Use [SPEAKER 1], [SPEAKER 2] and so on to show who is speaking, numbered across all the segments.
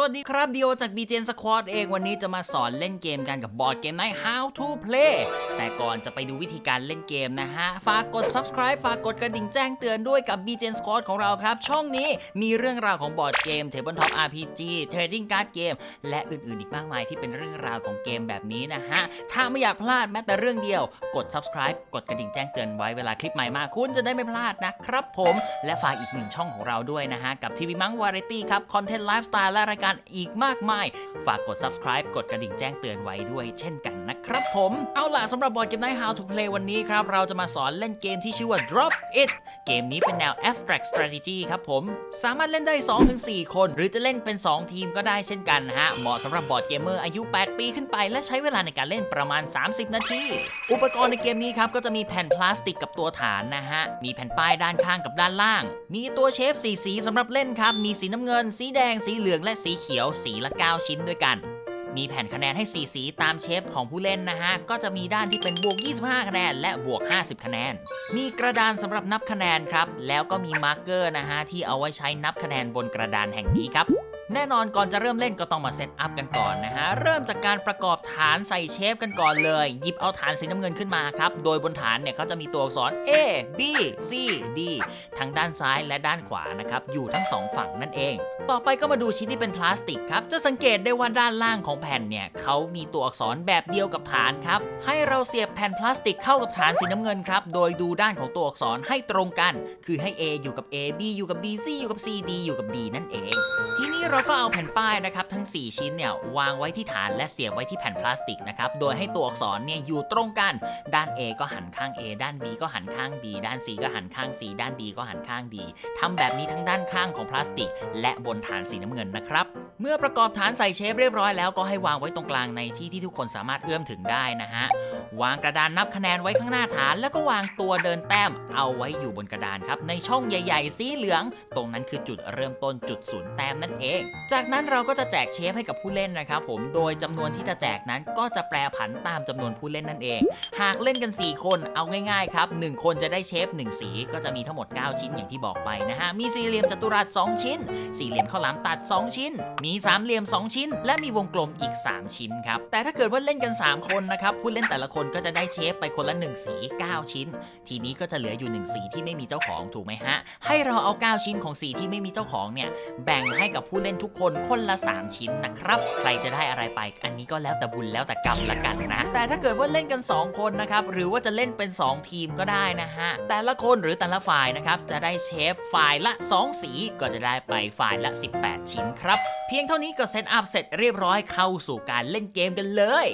[SPEAKER 1] สวัสดีครับดีโอจาก b g n Squad เองวันนี้จะมาสอนเล่นเกมกันกับบอร์ดเกม Night How to Play แต่ก่อนจะไปดูวิธีการเล่นเกมนะฮะ ฝากกด subscribe ฝากกดกระดิ่งแจ้งเตือนด้วยกับ b g n Squad ของเราครับ ช่องนี้มีเรื่องราวของบอร์ดเกม Tabletop RPG Trading Card Game และอื่นๆอีกมากมายที่เป็นเรื่องราวของเกมแบบนี้นะฮะ ถ้าไม่อยากพลาดแม้แต่เรื่องเดียว กด subscribe กดกระดิ่งแจ้งเตือนไว้เวลาคลิปใหม่มาคุณจะได้ไม่พลาดนะครับผม และฝากอีกหนึ่งช่องของเราด้วยนะฮะกับทีวีมังวาไรตี้ครับคอนเทนต์ไลฟ์สไตล์และรายการอีกมากมาย ฝากกด subscribe กดกระดิ่งแจ้งเตือนไว้ด้วยเช่นกันนะครับผม เอาล่ะสำหรับบอร์ดเกมไน How to Play วันนี้ครับ เราจะมาสอนเล่นเกมที่ชื่อว่า Drop It เกมนี้เป็นแนว abstract strategy ครับผม สามารถเล่นได้ 2-4 คน หรือจะเล่นเป็น 2 ทีมก็ได้เช่นกันฮะ เหมาะสำหรับบอร์ดเกมเมอร์อายุ 8 ปีขึ้นไป และใช้เวลาในการเล่นประมาณ 30 นาที อุปกรณ์ในเกมนี้ครับ ก็จะมีแผ่นพลาสติกกับตัวฐานนะฮะ มีแผ่นป้ายด้านข้างกับด้านล่าง มีตัวเชฟสีสีสำหรับเล่นครับ มีสีน้ำเงิน สีแดง สีเหลือง และสีเขียว สีละ 9 ชิ้นด้วยกัน มีแผ่นคะแนนให้ 4 สีตามเชฟของผู้เล่นนะฮะ ก็จะมีด้านที่เป็นบวก 25 คะแนน และบวก 50 คะแนน มีกระดานสำหรับนับคะแนนครับ แล้วก็มีมาร์กเกอร์นะฮะที่เอาไว้ใช้นับคะแนนบนกระดานแห่งนี้ครับ แน่นอนก่อนจะเริ่มเล่นก็ต้องมาเซตอัพกันก่อนนะฮะ เริ่มจากการประกอบฐานใส่เชฟกันก่อนเลย หยิบเอาฐานสีน้ำเงินขึ้นมาครับ โดยบนฐานเนี่ยเขาจะมีตัวอักษร A B C D ทั้งด้านซ้ายและด้านขวานะครับ อยู่ทั้งสองฝั่งนั่นเอง ต่อไปก็มาดูชิ้นที่เป็นพลาสติกครับ จะสังเกตได้ว่าด้านล่างของแผ่นเนี่ยเขามีตัวอักษรแบบเดียวกับฐานครับ ให้เราเสียบแผ่นพลาสติกเข้ากับฐานสีน้ำเงินครับ โดยดูด้านของตัวอักษรให้ตรงกัน คือให้ A อยู่กับ A B อยู่กับ B C อยู่กับ C D อยู่กับ D นั่นเอง ทีนี้เราราก็เอาแผ่นป้ายนะครับทั้ง 4 ชิ้นเนี่ยวางไว้ที่ฐานและเสียบไว้ที่แผ่นพลาสติกนะครับโดยให้ตัวอักษรเนี่ยอยู่ตรงกัน ด้าน A ก็หันข้าง A ด้าน B ก็หันข้าง B ด้าน C ก็หันข้าง C ด้าน D ก็หันข้าง D ทำแบบนี้ทั้งด้านข้างของพลาสติก และบนฐานสีน้ำเงินนะครับ เมื่อประกอบฐานใส่เชฟเรียบร้อยแล้วก็ให้วางไว้ตรงกลางในที่ที่ทุกคนสามารถเอื้อมถึงได้นะฮะ วางกระดานนับคะแนนไว้ข้างหน้าฐาน แล้วก็วางตัวเดินแต้มเอาไว้อยู่บนกระดานครับ ในช่องใหญ่ ๆ สีเหลือง ตรงนั้นคือจุดเริ่มต้นจุดศูนย์แต้มนั่นเอง จากนั้นเราก็จะแจกเชฟให้กับผู้เล่นนะครับผมโดยจำนวนที่จะแจกนั้นก็จะแปรผันตามจำนวนผู้เล่นนั่นเอง หากเล่นกัน 4 คนเอาง่ายๆครับ1คนจะได้เชฟ1 สีก็จะมีทั้งหมด 9 ชิ้นอย่างที่บอกไปนะฮะมีสี่เหลี่ยมจัตุรัส2ชิ้น สี่เหลี่ยมข้าวหลามตัด 2 ชิ้นมีสามเหลี่ยม 2 ชิ้น และมีวงกลมอีก 3 ชิ้นครับ แต่ถ้าเกิดว่าเล่นกัน 3 คนนะครับ ผู้เล่นแต่ละคนก็จะได้เชฟไปคนละ 1 สี 9 ชิ้น ทีนี้ก็จะเหลืออยู่ 1 สีที่ไม่มีเจ้าของถูกไหมฮะ ให้เราเอา 9 ชิ้นของสีที่ไม่มีเจ้าของเนี่ยแบ่งให้กับผู้เล่นทุกคนคนละ 3 ชิ้นนะครับ ใครจะได้อะไรไป อันนี้ก็แล้วแต่บุญแล้วแต่กรรมละกันนะ แต่ถ้าเกิดว่าเล่นกัน 2 คนนะครับหรือว่าจะเล่นเป็น 2 ทีมก็ได้นะฮะแต่ละคนหรือแต่ละฝ่ายนะครับจะได้เชฟฝ่ายละ 2 สีก็จะได้ไปฝ่ายละ 18 ชิ้นครับเพียงเท่านี้ก็เซตอัพเสร็จเรียบร้อยเข้าสู่การเล่นเกมกันเลย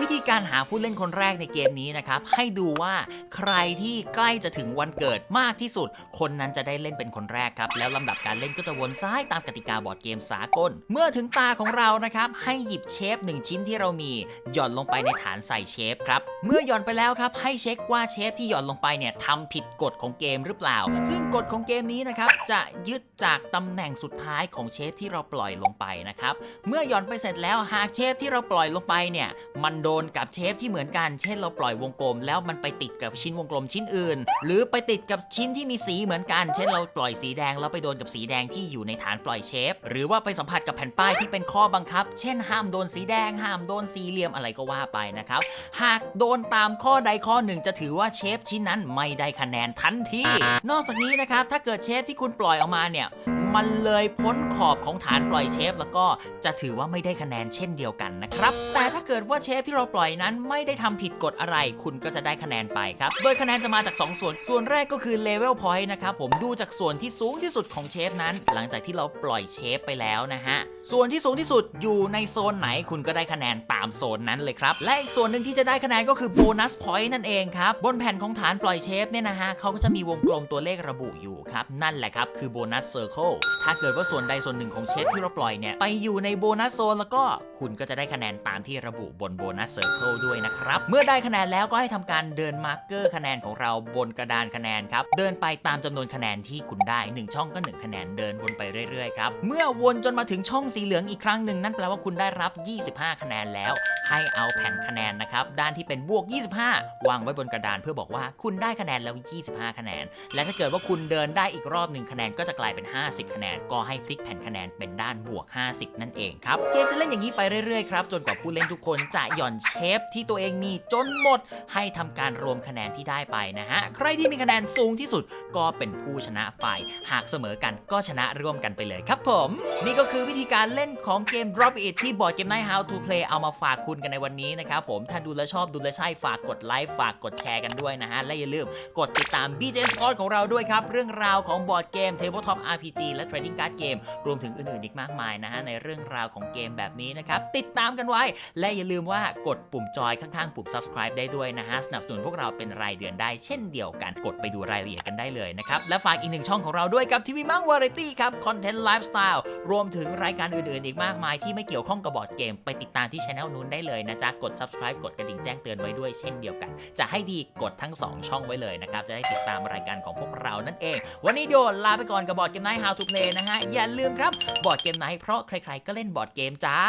[SPEAKER 1] วิธีการหาผู้เล่นคนแรกในเกมนี้นะครับ ให้ดูว่าใครที่ใกล้จะถึงวันเกิดมากที่สุด คนนั้นจะได้เล่นเป็นคนแรกครับ แล้วลำดับการเล่นก็จะวนซ้ายตามกติกาบอร์ดเกมสากล เมื่อถึงตาของเรานะครับ ให้หยิบเชฟหนึ่งชิ้นที่เรามีหย่อนลงไปในฐานใส่เชฟครับเมื่อหย่อนไปแล้วครับให้เช็คว่าเชฟที่หย่อนลงไปเนี่ยทำผิดกฎของเกมหรือเปล่า ซึ่งกฎของเกมนี้นะครับจะยึดจากตำแหน่งสุดท้ายของเชฟที่เราปล่อยลงไปนะครับ เมื่อหย่อนไปเสร็จแล้วหากเชฟที่เราปล่อยลงไปเนี่ย มันโดนกับเชฟที่เหมือนกัน เช่นเราปล่อยวงกลม แล้วมันไปติดกับชิ้นวงกลมชิ้นอื่น หรือไปติดกับชิ้นที่มีสีเหมือนกัน เช่นเราปล่อยสีแดงแล้วไปโดนกับสีแดงที่อยู่ในฐานปล่อยเชฟ หรือว่าไปสัมผัสกับแผ่นป้ายที่เป็นข้อบังคับ เช่น ห้ามโดนสีแดง ห้ามโดนสีเหลี่ยมอะไรก็ว่าไปนะครับ หากโดนตามข้อใดข้อหนึ่งจะถือว่าเชฟชิ้นนั้นไม่ได้คะแนนทันที นอกจากนี้นะครับ ถ้าเกิดเชฟที่คุณปล่อยออกมาเนี่ย มันเลยพ้นขอบของฐานปล่อยเชฟ แล้วก็จะถือว่าไม่ได้คะแนนเช่นเดียวกันนะครับ แต่ถ้าเกิดว่าเชฟที่เราปล่อยนั้นไม่ได้ทำผิดกฎอะไร คุณก็จะได้คะแนนไปครับ โดยคะแนนจะมาจาก 2 ส่วน ส่วนแรกก็คือเลเวลพอยต์นะครับผมดูจากส่วนที่สูงที่สุดของเชฟนั้น หลังจากที่เราปล่อยเชฟไปแล้วนะฮะ ส่วนที่สูงที่สุดอยู่ในโซนไหนคุณก็ได้คะแนนตามโซนนั้นเลยครับ และอีกส่วนหนึ่งที่จะได้คะแนนก็คือโบนัสพอยต์นั่นเองครับ บนแผ่นของฐานปล่อยเชฟเนี่ยนะฮะเขาก็จะมีวงกลมตัวเลขระบุอยู่ครับ นั่นแหละครับคือโบนัสเซอร์เคิลถ้าเกิดว่าส่วนใดส่วนหนึ่งของเชฟที่เราปล่อยเนี่ย ไปอยู่ในโบนัสโซนแล้วก็คุณก็จะได้คะแนนตามที่ระบุบนโบนัสเซอร์เคิลด้วยนะครับ เมื่อได้คะแนนแล้วก็ให้ทำการเดินมาร์กเกอร์คะแนนของเราบนกระดานคะแนนครับ เดินไปตามจำนวนคะแนนที่คุณได้ 1 ช่องก็ 1 คะแนนเดินวนไปเรื่อยๆครับ เมื่อวนจนมาถึงช่องสีเหลืองอีกครั้งหนึ่งนั่นแปลว่าคุณได้รับ 25 คะแนนแล้ว ให้เอาแผ่นคะแนนนะครับด้านที่เป็นบวก 25 วางไว้บนกระดานเพื่อบอกว่าคุณได้คะแนนแล้ว 25 คะแนน และถ้าเกิดว่าคุณเดินได้อีกรอบหนึ่งคะแนนก็จะกลายเป็น 50 คะแนน ก็ให้พลิกแผ่นคะแนนเป็นด้านบวก 50 นั่นเองครับเกมจะเล่นอย่างนี้ไปเรื่อยๆครับจนกว่าผู้เล่นทุกคนจะหย่อนเชฟที่ตัวเองมีจนหมด ให้ทำการรวมคะแนนที่ได้ไปนะฮะใครที่มีคะแนนสูงที่สุดก็เป็นผู้ชนะไป หากเสมอกันก็ชนะร่วมกันไปเลยครับผม นี่ก็คือวิธีการเล่นของเกม Drop It ที่บอร์ดเกม Night How to Play เอามาฝากคุณกันในวันนี้นะครับผมถ้าดูแลชอบดูแลใช่ฝากกดไลค์ฝากกดแชร์กันด้วยนะฮะและอย่าลืมกดติดตาม BJ Sport ของเราด้วยครับเรื่องราวของบอร์ดเกม Tabletop RPG และ Trading Card Game รวมถึงอื่นๆอีกมากมายนะฮะในเรื่องราวของเกมแบบนี้นะครับติดตามกันไว้ และอย่าลืมว่ากดปุ่มจอยข้างๆปุ่ม subscribe ได้ด้วยนะฮะสนับสนุนพวกเราเป็นรายเดือนได้เช่นเดียวกันกดไปดูรายละเอียดกันได้เลยนะครับและฝากอีกหนึ่งช่องของเราด้วยกับทีวีมั่งวาไรตี้ครับคอนเทนต์ไลฟ์สไตล์รวมถึงรายการอื่นๆ อีกมากมายที่ไม่เกี่ยวข้องกับบอร์ดเกมไปติดตามที่ช anel นู้นได้เลยนะจ๊ะ กด subscribe กดกระดิ่งแจ้งเตือนไว้ด้วยเช่นเดียวกัน จะให้ดีกดทั้ง 2 ช่องไว้เลยนะครับ จะได้ติดตามรายการของพวกเรานั่นเอง วันนี้โดนลาไปก่อนกับบอร์ดเกมไนท์ How to Play นะฮะ อย่าลืมครับบอร์ดเกมไนท์เพราะใครๆก็เล่นบอร์ดเกมจ้า